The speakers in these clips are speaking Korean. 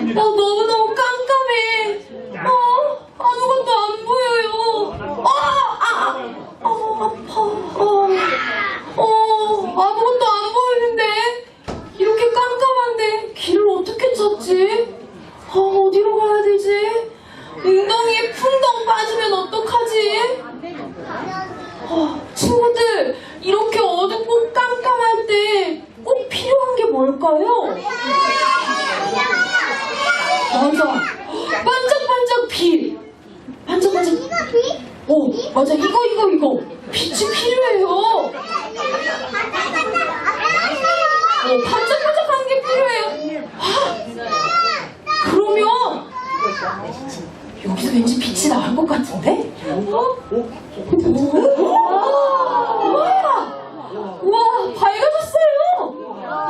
어, 너무너무 깜깜해. 어, 아무것도 안 보여요. 어, 아, 아, 어, 아파. 어, 어, 아무것도 안 보이는데. 이렇게 깜깜한데 길을 어떻게 찾지? 어, 어디로 가야 되지? 웅덩이에 풍덩 빠지면 어떡하지? 어, 친구들, 이렇게 어둡고 깜깜할 때 꼭 필요한 게 뭘까요? 맞아. 반짝반짝 빛. 반짝반짝. 오, 맞아. 이거, 이거, 이거. 빛이 필요해요. 어, 반짝반짝한 게 필요해요. 아, 그러면 여기서 왠지 빛이 나올 것 같은데? 어? 와! 와, 밝아졌어요!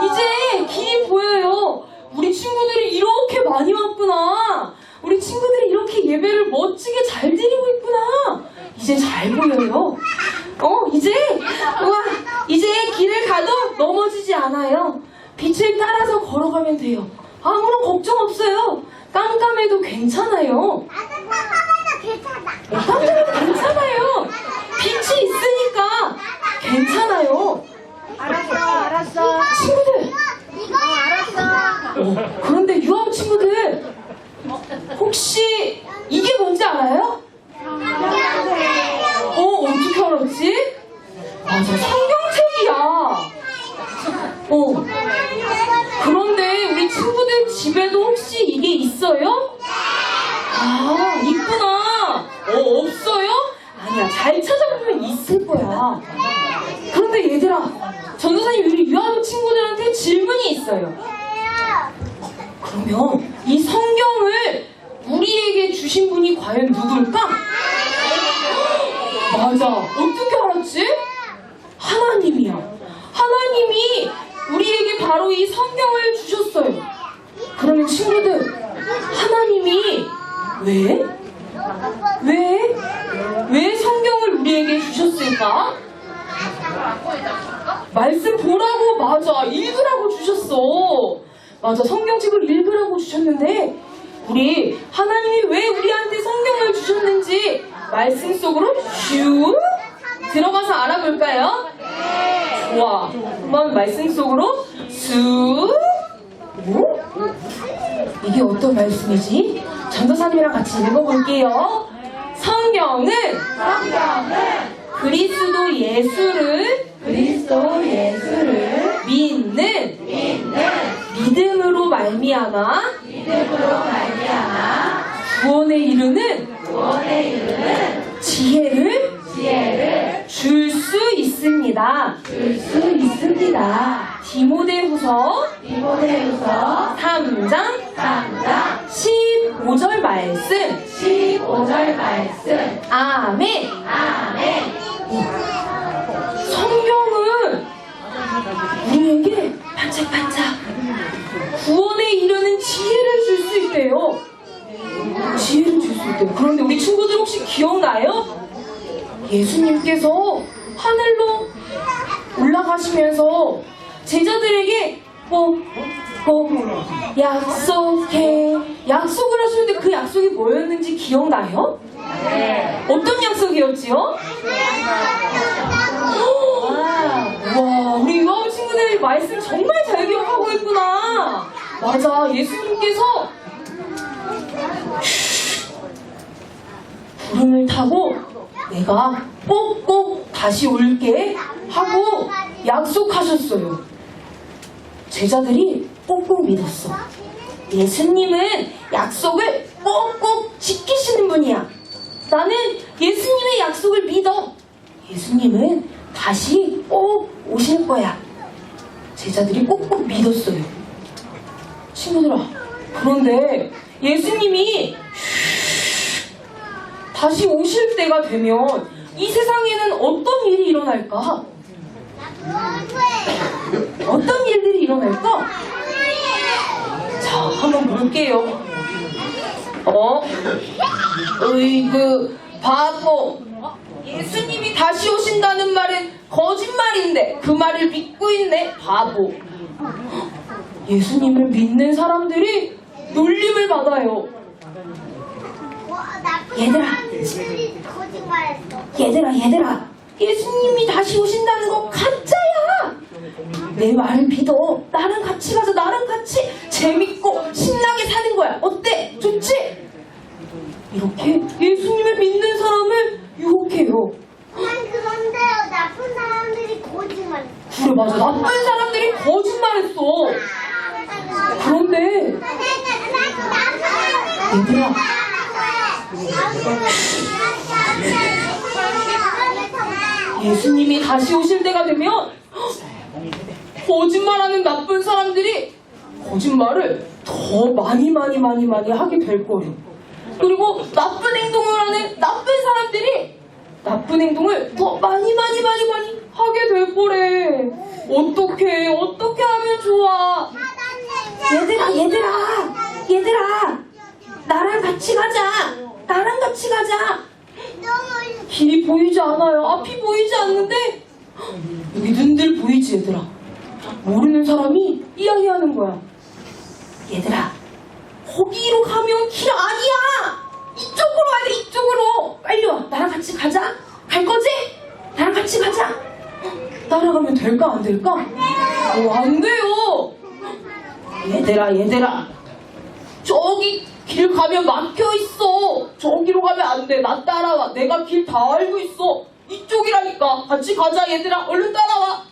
이제 길이 보여요. 우리 친구들이 이렇게 많이 왔구나. 우리 친구들이 이렇게 예배를 멋지게 잘 드리고 잘 보여요. 어, 이제, 와, 이제 길을 가도 넘어지지 않아요. 빛을 따라서 걸어가면 돼요. 아무런 걱정 없어요. 깜깜해도 괜찮아요. 깜깜해도 괜찮아요. 빛이 있으니까 괜찮아요. 알았어, 알았어. 친구들, 어, 알았어. 어, 그런데 유아부 친구들, 혹시 이게 뭔지 알아요? 어, 어떻게 알았지? 맞아, 성경책이야. 어, 그런데 우리 친구들 집에도 혹시 이게 있어요? 아, 있구나. 어, 없어요? 아니야, 잘 찾아보면 있을 거야. 그런데 얘들아, 전도사님 우리 유아부 친구들한테 질문이 있어요. 그러면 이 성경을 우리에게 주신 분이 과연 누굴까? 맞아. 어떻게? 하나님이야. 하나님이 우리에게 바로 이 성경을 주셨어요. 그러면 친구들, 하나님이 왜? 왜? 왜 성경을 우리에게 주셨을까? 말씀 보라고 맞아 읽으라고 주셨어 맞아 성경책을 읽으라고 주셨는데 우리 하나님이 왜 우리한테 성경을 주셨는지 말씀 속으로 슉 들어가서 알아볼까요? 좋아 한번 말씀 속으로 쑥 오? 이게 어떤 말씀이지? 전도사님이랑 같이 읽어볼게요 성경은 그리스도 예수를 그리스도 예수를 믿는 믿음으로 말미암아 믿음으로 말미암아 구원에 이르는 구원에 이르는 지혜를 수 있습니다. 줄 수 있습니다. 디모데후서 디모데후서 3장 3장 15절 말씀 15절 말씀 아멘 성경은 우리에게 반짝반짝 구원에 이르는 지혜를 줄 수 있대요. 지혜를 줄 수 있대요. 그런데 우리 친구들 혹시 기억나요? 예수님께서 올라가시면서 제자들에게 뭐, 뭐, 약속해. 약속을 하시는데 그 약속이 뭐였는지 기억나요? 어떤 약속이었지요? 와, 우리 유아부 친구들 말씀 정말 잘 기억하고 있구나. 맞아, 예수님께서 구름을 타고 내가 꼭꼭 다시 올게 하고 약속하셨어요. 제자들이 꼭꼭 믿었어. 예수님은 약속을 꼭꼭 지키시는 분이야. 나는 예수님의 약속을 믿어. 예수님은 다시 꼭 오실 거야. 제자들이 꼭꼭 믿었어요. 친구들아, 그런데 예수님이 다시 오실 때가 되면 이 세상에는 어떤 일이 일어날까? 어떤 일들이 일어날까? 자, 한번 볼게요. 어? 으이그 바보. 예수님이 다시 오신다는 말은 거짓말인데 그 말을 믿고 있네 바보. 예수님을 믿는 사람들이 놀림을 받아요. 얘들아. 거짓말했어. 얘들아, 얘들아. 예수님이 다시 오신다는 거 가짜야. 내 말을 믿어. 나랑 같이 가자. 나랑 같이 재밌고 신나게 사는 거야. 어때? 좋지? 이렇게 예수님을 믿는 사람을 유혹해요. 난 그런데요, 나쁜 사람들이 거짓말. 그래 맞아. 나쁜 사람들이 거짓말했어. 그런데 얘들아 예수님이 다시 오실 때가 되면 거짓말하는 나쁜 사람들이 거짓말을 더 많이 많이 많이 많이 하게 될 거예요. 그리고 나쁜 행동을 하는 나쁜 사람들이 나쁜 행동을 더 많이 많이 많이 많이 하게 될 거래. 어떻게 어떻게 하면 좋아? 얘들아 얘들아 얘들아 나랑 같이 가자. 나랑 같이 가자. 길이 보이지 않아요. 앞이 보이지 않는데 여기 눈들 보이지 얘들아. 모르는 사람이 이야기하는 거야. 얘들아 거기로 가면 길 아니야. 이쪽으로 와야 돼 이쪽으로. 빨리 와. 나랑 같이 가자. 갈 거지? 나랑 같이 가자. 따라가면 될까 안 될까? 어, 안 돼요. 얘들아 얘들아 길 가면 막혀 있어. 저기로 가면 안 돼. 나 따라와. 내가 길 다 알고 있어. 이쪽이라니까. 같이 가자, 얘들아. 얼른 따라와.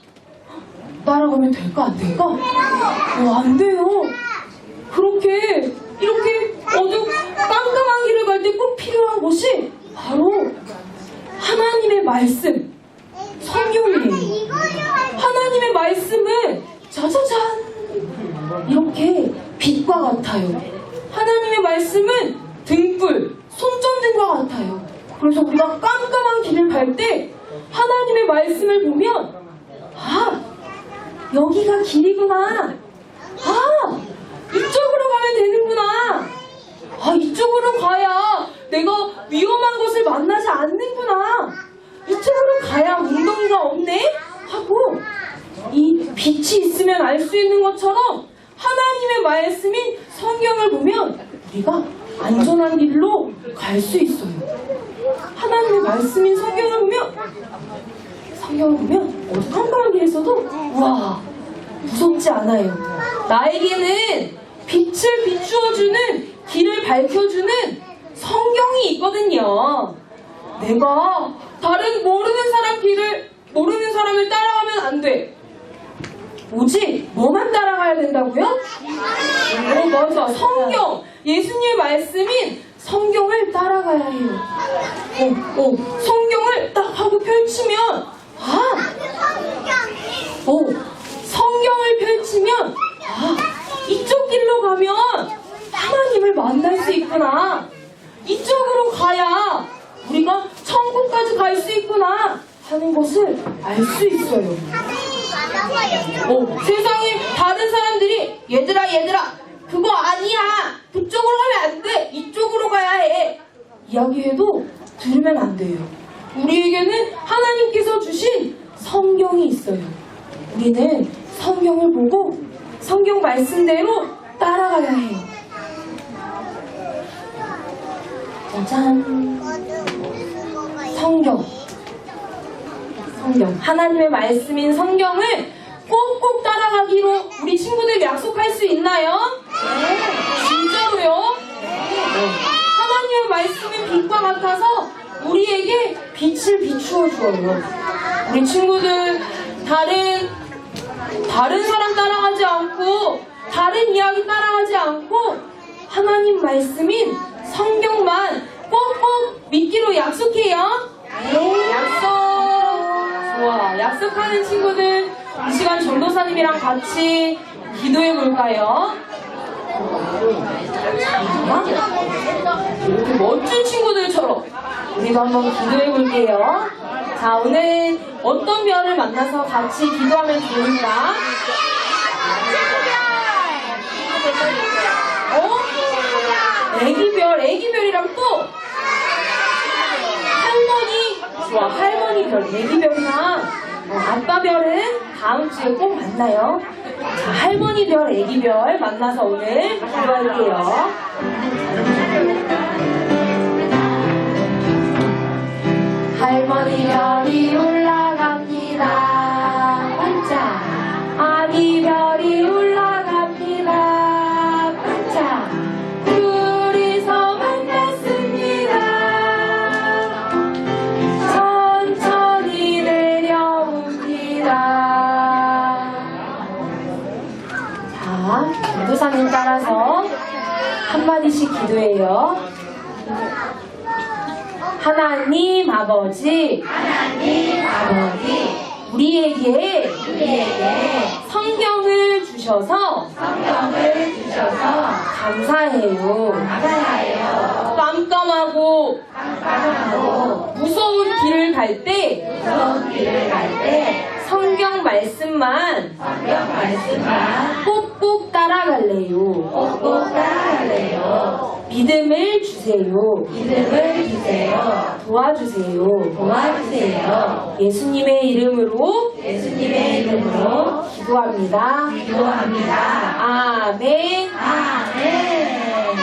따라가면 될까, 안 될까? 어, 안 돼요. 그렇게, 이렇게 어두 깜깜한 길을 갈 때 꼭 필요한 것이 바로 하나님의 말씀, 성경이에요. 하나님의 말씀은 짜자잔 이렇게 빛과 같아요. 말씀은 등불, 손전등과 같아요. 그래서 우리가 깜깜한 길을 갈 때 하나님의 말씀을 보면 아 여기가 길이구나. 아 이쪽으로 가면 되는구나. 아 이쪽으로 가야 내가 위험한 것을 만나지 않는구나. 이쪽으로 가야 웅덩이가 없네 하고 이 빛이 있으면 알 수 있는 것처럼 하나님의 말씀인 성경을 보면 우리가 안전한 길로 갈 수 있어요. 하나님의 말씀인 성경을 보면 성경을 보면 어디 깜깜한 길에서도 와 무섭지 않아요. 나에게는 빛을 비추어주는 길을 밝혀주는 성경이 있거든요. 내가 다른 모르는 사람 길을 모르는 사람을 따라가면 안 돼. 뭐지? 뭐만 따라가야 된다고요? 어, 맞아. 성경. 예수님의 말씀인 성경을 따라가야 해요. 어, 어. 성경을 딱 하고 펼치면, 아, 어. 성경을 펼치면, 아, 이쪽 길로 가면 하나님을 만날 수 있구나. 이쪽으로 가야 우리가 천국까지 갈 수 있구나. 하는 것을 알 수 있어요. 어, 세상에 다른 사람들이 얘들아 얘들아 그거 아니야. 그쪽으로 가면 안 돼. 이쪽으로 가야 해. 이야기해도 들으면 안 돼요. 우리에게는 하나님께서 주신 성경이 있어요. 우리는 성경을 보고 성경 말씀대로 따라가야 해요. 짜잔. 성경. 성경. 하나님의 말씀인 성경을 꼭꼭 따라가기로 우리 친구들 약속할 수 있나요? 네. 진짜로요? 네. 하나님의 말씀인 빛과 같아서 우리에게 빛을 비추어 주어요. 우리 친구들 다른 다른 사람 따라가지 않고 다른 이야기 따라가지 않고 하나님 말씀인 성경만 꼭꼭 믿기로 약속해요. 네, 약속. 좋아. 약속하는 친구들 이 시간 전도사님이랑 같이 기도해 볼까요? 이렇게 멋진 친구들처럼 우리도 한번 기도해 볼게요. 자, 오늘 어떤 별을 만나서 같이 기도하면 좋을까? 어? 애기별, 애기별이랑 또 할머니, 좋아, 할머니 별, 애기별이랑 어, 아빠 별은 다음 주에 꼭 만나요. 자, 할머니 별, 애기 별 만나서 오늘 기도할게요. 할머니 별이 올 기도해요. 하나님 아버지, 하나님 아버지, 우리에게, 우리에게 성경을 주셔서, 성경을 주셔서 감사해요. 감사해요. 깜깜하고, 깜깜하고 무서운 길을 갈 때, 무서운 길을 갈 때, 성경 말씀만, 성경 말씀만 꼭꼭 따라갈래요. 꼭꼭 따라갈래요. 믿음을 주세요. 믿음을 주세요. 도와주세요. 도와주세요. 예수님의 이름으로 예수님의 이름으로 기도합니다. 기도합니다. 아멘. 아멘.